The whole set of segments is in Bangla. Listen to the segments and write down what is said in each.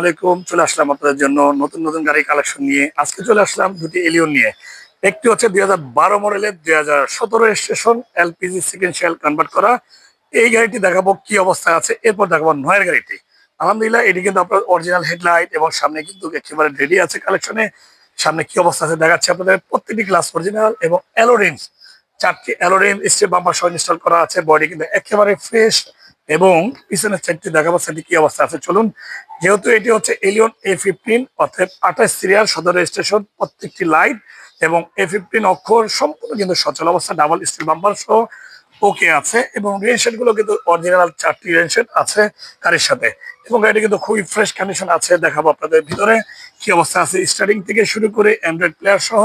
আলাইকুম। চলে আসলাম জন্য নতুন নতুন গাড়ি কালেকশন নিয়ে। আজকে চলে আসলাম দুটি এলিয়ন নিয়ে। একটি হচ্ছে দুই হাজার বারো দুই হাজার সতেরো স্টেশন কনভার্ট করা। এই গাড়িটি দেখাবো কি আছে, এরপর দেখাবো গাড়িটি। আলহামদুলিল্লাহ, এটি কিন্তু আপনার অরিজিনাল হেডলাইট এবং সামনে কিন্তু একেবারে রেডি আছে কালেকশনে সামনে কি অবস্থা আছে দেখাচ্ছে আপনাদের। প্রত্যেকটি গ্লাস অরিজিনাল এবং অ্যালোরেঞ্জ চারটি অ্যালোরেঞ্জ স্টেপ বাম্পার সহ ইনস্টল করা আছে। বডি কিন্তু একেবারে ফ্রেশ এবং পিছনের সাইডটি দেখাবো সেটি কি অবস্থা আছে? চলুন, যেহেতু এটি হচ্ছে এলিয়ন এ ফিফটিন অর্থাৎ আঠাশ সিরিয়াল সদর স্টেশন, প্রত্যেকটি লাইট এবং এ ফিফটিন অক্ষর সম্পূর্ণ কিন্তু সচল অবস্থা ডাবল স্টিল বাম্পার সহ ওকে আছে এবং রেনশেডগুলো কিন্তু অরিজিনাল চারটি রেনশেড আছে গাড়ির সাথে। এবং গাড়িটি কিন্তু খুবই ফ্রেশ কন্ডিশন আছে, দেখাবো আপনাদের ভিতরে কি অবস্থা আছে। স্টার্টিং থেকে শুরু করে অ্যান্ড্রয়েড প্লেয়ার সহ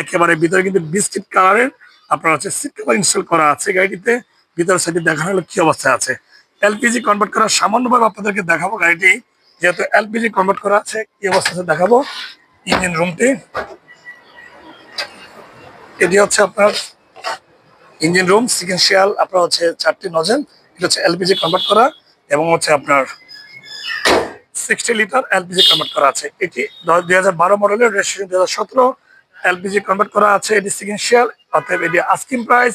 একেবারে ভিতরে কিন্তু বিস্কিট কালারের আপনার হচ্ছে সিট কভার ইনস্টল করা আছে গাড়িটিতে ভিতরে সাইডে দেখানো হলো কি অবস্থা আছে। এলপিজি কনভার্ট করা সামান্যভাবে আপনাদেরকে দেখাবো গাড়িটি। যেহেতু এলপিজি কনভার্ট করা আছে, কি অবস্থা আছে দেখাবো। ইঞ্জিন রুমটি। এটি হচ্ছে আপনার ইঞ্জিন রুম সিকেন্সিয়াল আপনার হচ্ছে চারটি নজেল। এটা হচ্ছে এলপিজি কনভার্ট করা এবং হচ্ছে আপনার সিক্সটি লিটার এলপিজি কনভার্ট করা আছে। এটি দুই হাজার বারো মডেলের রেজিস্ট্রেশন দুই হাজার সতেরো এলপিজি কনভার্ট করা আছে। এটি সিকেন্সিয়াল অর্থাৎ এটি আস্কিং প্রাইস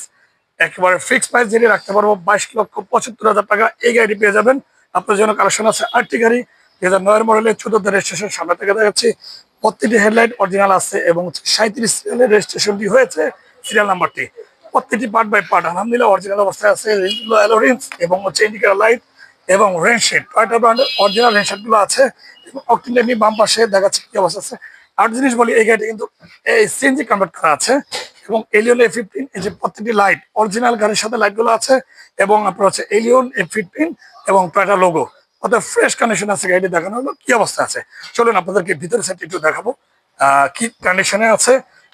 একেবারে ফিক্সড প্রাইস যেটি রাখতে পারব, বাইশ লক্ষ পঁচাত্তর হাজার টাকা। এই গাড়ি পেয়ে যাবেন। আপনার জন্য কালেকশন আছে আটটি গাড়ি। দুই হাজার নয়ের মডেলের চোদ্দ রেজিস্ট্রেশন সামনে থেকে দেখা যাচ্ছে প্রত্যেকটি হেডলাইট অরিজিনাল আছে এবং সাঁত্রিশ সিরিয়ালের রেজিস্ট্রেশনটি হয়েছে সিরিয়াল নাম্বারটি প্রত্যেকটি পার্ট বাই পার্ট আলহামদুলিল্লাহ অরিজিনাল অবস্থায় আছে। অ্যালোরিন্স এবং হচ্ছে ইন্ডিকেটার লাইট এবং রেনশেড টয়টা ব্র্যান্ডের অরিজিনাল রেনশেডগুলো আছে। এবং অক্টিনেমি বাম পাশে দেখাচ্ছে কি অবস্থা আছে। আর জিনিস বলি, এই গাড়িটি কিন্তু এই সিএনজি কনভার্ট করা আছে। এবং এলিয়ন এ ফিফটিন এই যে প্রত্যেকটি লাইট অরিজিনাল গাড়ির সাথে লাইটগুলো আছে, এবং আপনার হচ্ছে এলিয়ন এ ফিফটিন এবং টয়টা লোগো অর্থাৎ ফ্রেশ কন্ডিশন আছে, গাড়িটি দেখানো হলো, কি অবস্থা আছে? চলুন আপনাদেরকে ভিতরে সাইড একটু দেখাবো। কি কন্ডিশনে আছে,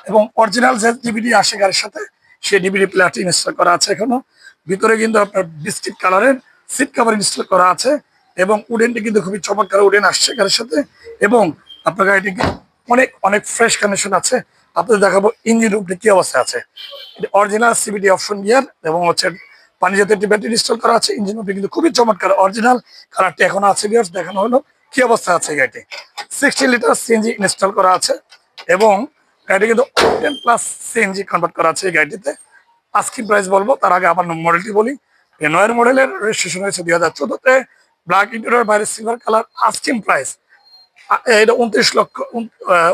এবং অরিজিনাল যে ডিভিডি আসে গাড়ির সাথে, সেই ডিভিডি প্লেয়ারটি ইনস্টল করা আছে এখনও। ভিতরে কিন্তু আপনার বিস্কিট কালারের সিট কভার ইনস্টল করা আছে, এবং উডেনটি কিন্তু খুবই চমৎকার উডেন আসছে গাড়ির সাথে, এবং আপনার গাড়িটি অনেক অনেক ফ্রেশ কানেকশন আছে। আপনাদের দেখাবো ইঞ্জিন রুমটি কি অবস্থা আছে। অরিজিনাল সিবিডি অপশন গিয়ার এবং হচ্ছে পানি জাতীয় একটি ব্যাটারি ইনস্টল করা আছে। ইঞ্জিন রুমটি কিন্তু খুবই চমৎকার অরিজিনাল কালারটি এখনও আছে বিয়ার্স দেখানো হলো। কি অবস্থা আছে গাড়িটি? সিক্সটি লিটার সিএনজি ইনস্টল করা আছে এবং গাড়িটি কিন্তু টেন প্লাস সিএনজি কনভার্ট করা আছে এই গাড়িটিতে। আজকে প্রাইস বলব, তার আগে আবার মডেলটি বলি। নয়ের মডেলের রেজিস্ট্রেশন হয়েছে দুই হাজার চোদ্দতে। ব্ল্যাক ইন্টেরিয়র বাইরে সিলভার কালার আস্কিং প্রাইস এটা উনত্রিশ লক্ষ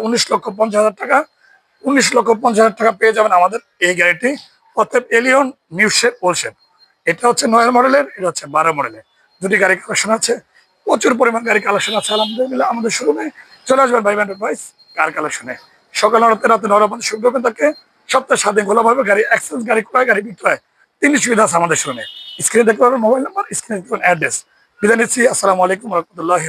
উনিশ লক্ষ পঞ্চাশ হাজার টাকা। উনিশ লক্ষ পঞ্চাশ হাজার টাকা পেয়ে যাবেন আমাদের এই গাড়িটি অর্থাৎ এলিয়ন ওলশেপ এটা হচ্ছে মডেলের, এটা হচ্ছে বারো মডেলের। দুটি গাড়ি কালেকশন আছে, প্রচুর পরিমাণ গাড়ি কালেকশন আছে, আলহামদুলিল্লাহ, আমাদের শোরুমে। চলে আসবেন ভাই এন্টারপ্রাইজ কার কালেকশনে। সকাল নটাতে রাতে শুরু করবেন তাকে সপ্তাহে সাত খোলাভাবে গাড়ি এক্সচেঞ্জ গাড়ি ক্রয়, গাড়ি বিক্রয়। তিনটি সুবিধা আছে আমাদের শোরুমে। স্ক্রিনে দেখতে মোবাইল নাম্বার স্ক্রিনে দেখতে অ্যাড্রেস বিদায় নিচ্ছি, আসসালামু আলাইকুম রহমতুল্লাহ